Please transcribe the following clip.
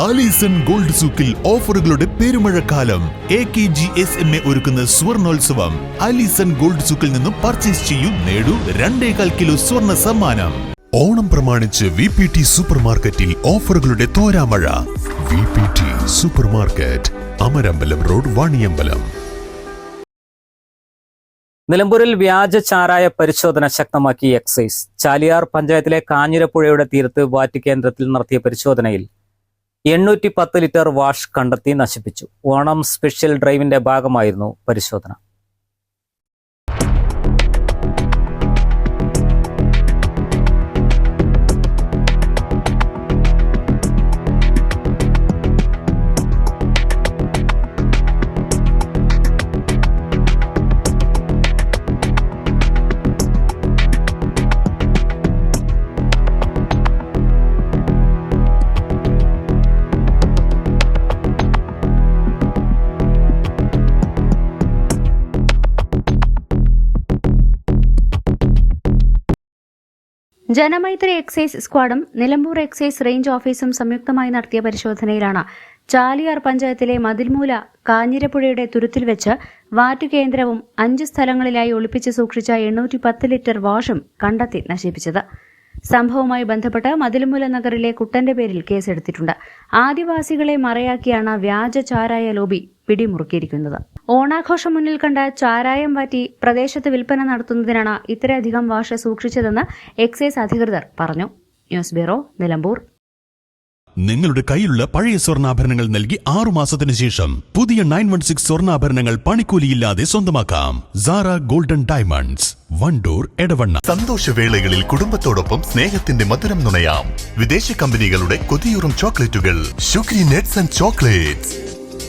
Alison gold സൂക്കിൽ ഓഫറുകളുടെ പെരുമഴക്കാലം. A K G S M A ഒരുക്കുന്ന സ്വർണോത്സവം. ആലീസൺ ഗോൾഡ് സൂക്കിൽ നിന്നും പർച്ചേസ് ചെയ്യൂ നേടൂ രണ്ടേകാൽ കിലോ സ്വർണ സമ്മാനം. ഓണം പ്രമാണിച്ച് വി പി ടി സൂപ്പർ മാർക്കറ്റിൽ ഓഫറുകളുടെ തോരാമഴ. V P T super market Amarambalam road Vaniyambalam. നിലമ്പൂരിൽ വ്യാജ ചാരായ പരിശോധന ശക്തമാക്കി എക്സൈസ്. ചാലിയാർ പഞ്ചായത്തിലെ കാഞ്ഞിരപ്പുഴയുടെ തീരത്ത് വാറ്റ് കേന്ദ്രത്തിൽ നടത്തിയ പരിശോധനയിൽ എണ്ണൂറ്റി പത്ത് ലിറ്റർ വാഷ് കണ്ടെത്തി നശിപ്പിച്ചു. ഓണം സ്പെഷ്യൽ ഡ്രൈവിന്റെ ഭാഗമായിരുന്നു പരിശോധന. ജനമൈത്രി എക്സൈസ് സ്ക്വാഡും നിലമ്പൂർ എക്സൈസ് റേഞ്ച് ഓഫീസും സംയുക്തമായി നടത്തിയ പരിശോധനയിലാണ് ചാലിയാർ പഞ്ചായത്തിലെ മതിൽമൂല കാഞ്ഞിരപ്പുഴയുടെ തുരുത്തിൽ വെച്ച് വാറ്റ് കേന്ദ്രവും അഞ്ച് സ്ഥലങ്ങളിലായി ഒളിപ്പിച്ച് സൂക്ഷിച്ച എണ്ണൂറ്റി പത്ത് ലിറ്റർ വാഷും കണ്ടെത്തി നശിപ്പിച്ചത്. സംഭവവുമായി ബന്ധപ്പെട്ട് മതിൽമൂല നഗറിലെ കുട്ടന്റെ പേരിൽ കേസെടുത്തിട്ടുണ്ട്. ആദിവാസികളെ മറയാക്കിയാണ് വ്യാജ ചാരായ ലോബി പിടിമുറുക്കിയിരിക്കുന്നത്. ഓണാഘോഷം മുന്നിൽ കണ്ട ചാരായം വാറ്റി പ്രദേശത്ത് വിൽപ്പന നടത്തുന്നതിനാണ് ഇത്രയധികം വാഷ സൂക്ഷിച്ചതെന്ന് എക്സൈസ് അധികൃതർ പറഞ്ഞു. News bureau Nilambur. നിങ്ങളുടെ കയ്യിലുള്ള പഴയ സ്വർണാഭരണങ്ങൾ നൽകി ആറു മാസത്തിന് ശേഷം പുതിയ നയൻ വൺ സിക്സ് സ്വർണാഭരണങ്ങൾ പണിക്കൂലിയില്ലാതെ സ്വന്തമാക്കാം. Sara golden diamonds Wandoor Edavanna. സന്തോഷവേളകളിൽ കുടുംബത്തോടൊപ്പം സ്നേഹത്തിന്റെ മധുരം നുണയാം. വിദേശ കമ്പനികളുടെ കൊതിയൂറും ചോക്ലേറ്റുകൾ. Nuts and chocolates.